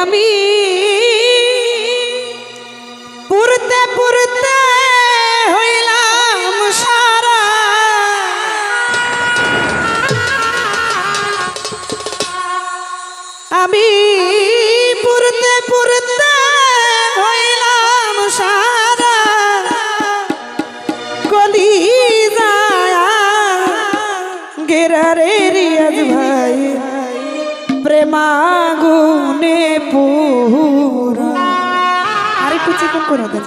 আমি পুরতে পুরতে হইলাম সারা। আমি পুরতে পুরতে হইলাম সারা। কলি গেরা রে রিয়াজ ভাই, প্রেমাগু পুরা। আরেকটু চিকন করে দেন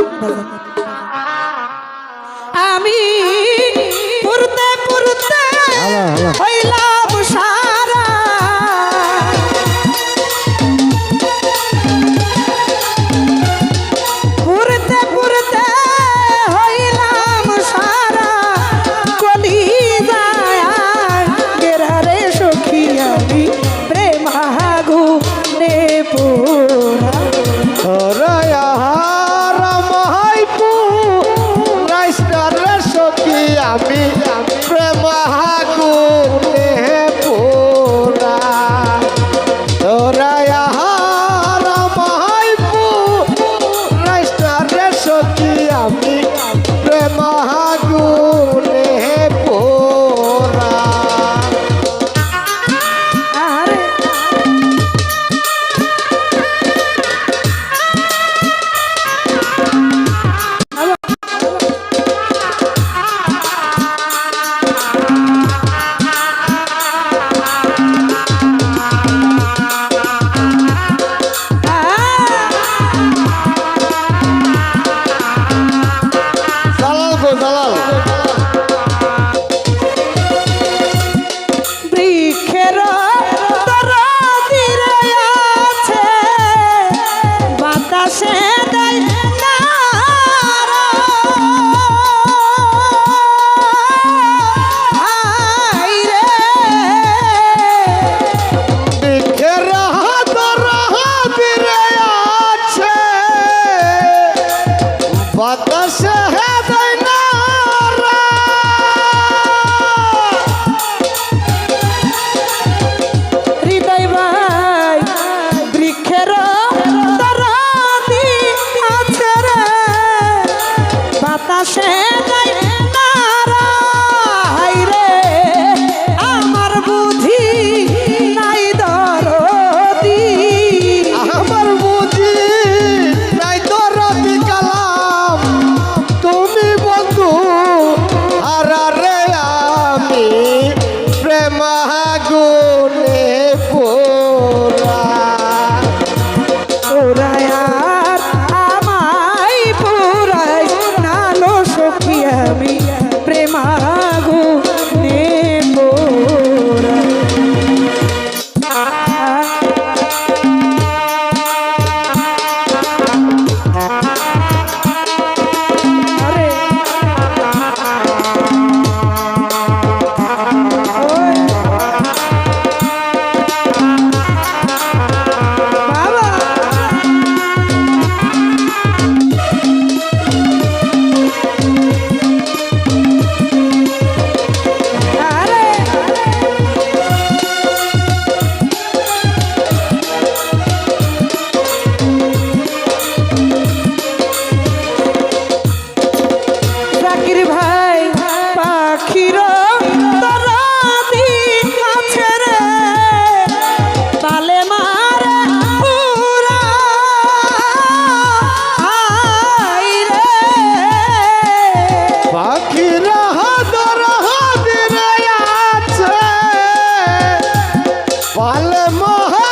মহা